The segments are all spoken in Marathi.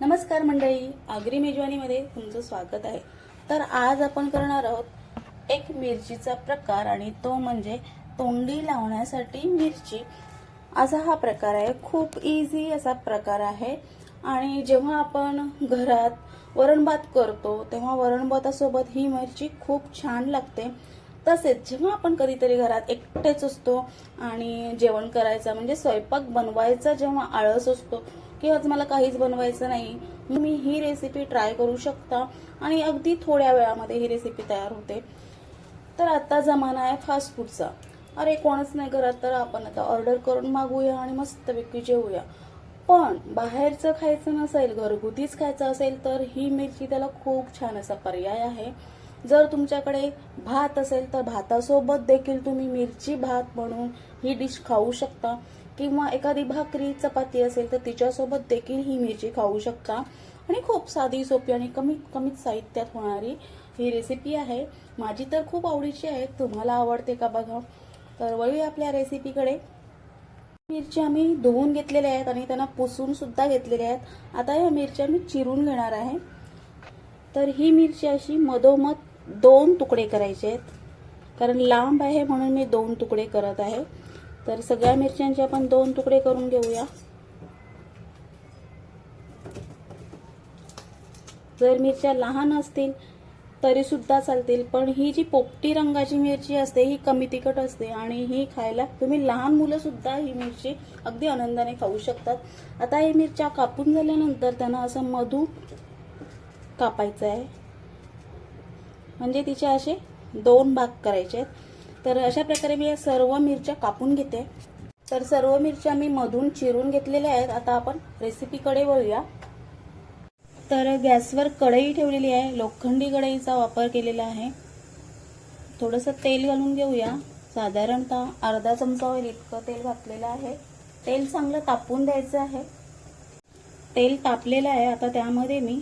नमस्कार मंडळी आगरी मेजवानीमध्ये तुमचं स्वागत आहे. तर आज आपण करणार आहोत एक मिरचीचा प्रकार आणि तो म्हणजे तोंडी लावण्यासाठी मिरची. असा हा प्रकार आहे. खूप इझी असा प्रकार आहे. आणि जेव्हा आपण घरात वरणभात करतो तेव्हा वरणभातासोबत ही मिरची खूप छान लागते. तसेच जेव्हा आपण कधीतरी घरात एकटेच असतो आणि जेवण करायचं म्हणजे स्वयंपाक बनवायचा जेव्हा आळस असतो की आज मला काहीच बनवायचं नाही. तुम्ही ही रेसिपी ट्राय करू शकता. आणि अगदी थोड्या वेळामध्ये ही रेसिपी तयार होते. तर आता जमाना आहे फास्ट फूडचा अरे कोणच नाही घरात तर आपण आता ऑर्डर करून मागूया आणि मस्तपैकी जेवूया. पण बाहेरचं खायचं नसेल घरगुतीच खायचं असेल तर ही मिरची त्याला खूप छान असा पर्याय आहे. जर तुमच्याकडे भात असेल तर भातासोबत देखील तुम्ही मिरची भात म्हणून ही डिश खाऊ शकता. किंवा एखादी भाकरी चपाती असेल तर तिच्यासोबत देखील ही मिरची खाऊ शकता. आणि खूप साधी सोपी आणि कमीत कमीत साहित्यात होणारी ही रेसिपी आहे. माझी तर खूप आवडीची आहे. तुम्हाला आवडते का बघा? तर वळूया आपल्या रेसिपीकडे मिरच्या आम्ही धुवून घेतलेल्या आहेत आणि त्यांना पुसून सुद्धा घेतलेल्या आहेत. आता या मिरच्या मी चिरून घेणार आहे. तर ही मिरची अशी मधोमध दोन तुकडे करायचे आहेत. कारण लांब आहे म्हणून मी दोन तुकडे करत आहे. तर सगळ्या मिरच्यांचे आपण दोन तुकडे करून घेऊया. जर मिरच्या लहान असतील तरी सुद्धा चालतील पण ही जी पोपटी रंगाची मिरची असते ही कमी तिखट असते आणि ही खायला तुम्ही लहान मुलं सुद्धा ही मिरची अगदी आनंदाने खाऊ शकतात. आता ही मिरच्या कापून झाल्यानंतर त्यांना असं मधू कापायचं आहे. म्हणजे तिचे असे दोन भाग करायचे आहेत. तर अशा प्रकारे मी या सर्व मिरच्या कापून घेते. तर सर्व मिरच्या मी मधून चिरून घेतलेल्या आहेत. आता आपण रेसिपीकडे वळूया. तर गॅसवर कढई ठेवलेली आहे. लोखंडी कढईचा वापर केलेला आहे. थोडंसं तेल घालून घेऊया. साधारणतः अर्धा चमचा होईल इतकं तेल घातलेलं आहे. तेल चांगलं तापून द्यायचं आहे. तेल तापलेलं आहे. आता त्यामध्ये मी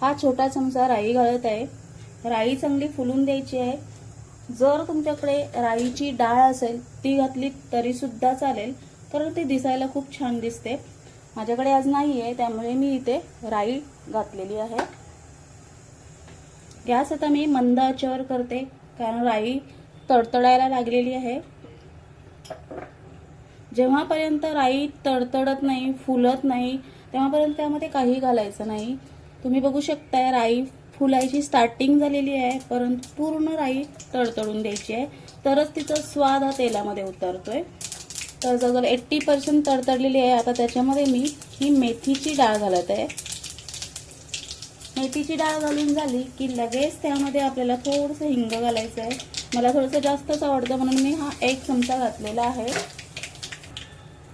हा छोटा चमचा राई घालत आहे. राई चांगली फुलून द्यायची आहे. जर तुमच्याकडे राईची डाळ असेल ती घातली तरी सुद्धा चालेल. कारण ती दिसायला खूप छान दिसते. माझ्याकडे आज नाही आहे त्यामुळे मी इथे राई घातलेली आहे. गॅस आता मी मंद आचेवर करते कारण राई तडतडायला लागलेली आहे. जेव्हापर्यंत राई तडतडत नाही फुलत नाही तेव्हापर्यंत त्यामध्ये काही घालायचं नाही. तुम्ही बघू शकताय राई फुलायची स्टार्टिंग झालेली आहे परंतु पूर्ण राई तडतडून द्यायची आहे. तरच तिचा स्वाद हा तेलामध्ये उतरतोय. तर जवळ एट्टी पर्सेंट तडतडलेली आहे. आता त्याच्यामध्ये मी ही मेथीची डाळ घालत आहे. मेथीची डाळ घालून झाली की लगेच त्यामध्ये आपल्याला थोडंसं हिंग घालायचं आहे. मला थोडंसं जास्तच आवडतं म्हणून मी हा एक चमचा घातलेला आहे.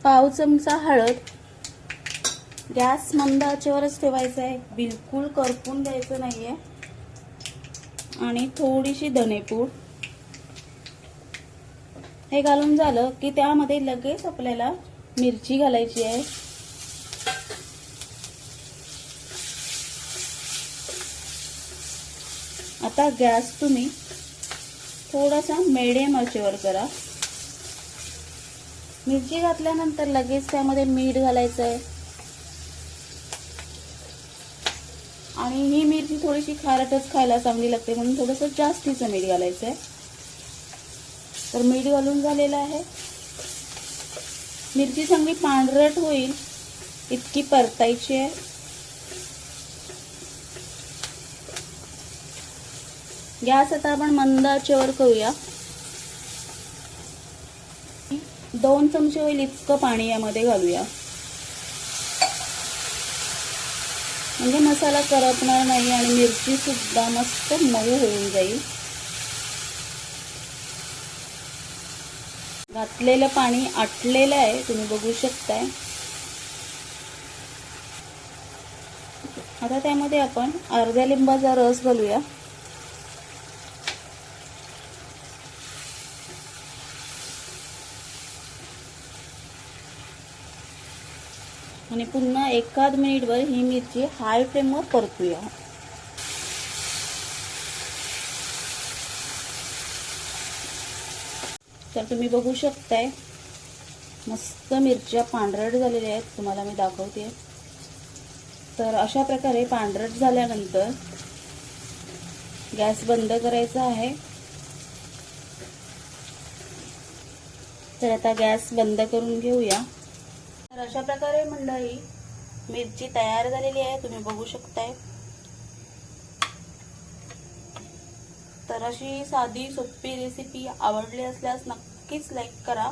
पाव चमचा हळद गॅस मंद आचेवरच ठेवायचा आहे. बिलकुल करपून द्यायचं नाही आहे आणि थोडीशी धनेपूड. हे घालून झालं की त्यामध्ये लगेच आपल्याला मिरची घालायची आहे. आता गॅस तुम्ही थोडासा मिडियम आचेवर करा. मिरची घातल्यानंतर लगेच त्यामध्ये मीठ घालायचं आहे आणि ही मिरची थोडीशी खारटच खायला चांगली लागते म्हणून थोडंसं जास्तीचं मीठ घालायचं आहे तर मीठ घालून झालेलं आहे. मिरची चांगली पांढरट होईल इतकी परतायची आहे. गॅस आता आपण मंद आचेवर करूया. दोन चमचे होईल इतकं पाणी यामध्ये घालूया. म्हणजे मसाला करपणार नाही आणि मिरची सुद्धा मस्त मऊ होऊन जाईल. घातलेलं पाणी आटलेलं आहे तुम्ही बघू शकताय. आता त्यामध्ये आपण अर्ध्या लिंबाचा रस घालूया. आणि पुन्हा एकाद मिनिटभर ही मिरची हाय फ्लेमवर परतूया. तर तुम्ही बघू शकताय मस्त मिरच्या पांढरट झालेल्या आहेत. तुम्हाला मी दाखवते. तर अशा प्रकारे पांढरट झाल्यानंतर गॅस बंद करायचा आहे. तर आता गॅस बंद करून घेऊया. तर अशा प्रकारे मंडळी मिरची तयार झालेली आहे तुम्ही बघू शकताय. तर अशी साधी सोपी रेसिपी आवडली असल्यास नक्कीच लाईक करा.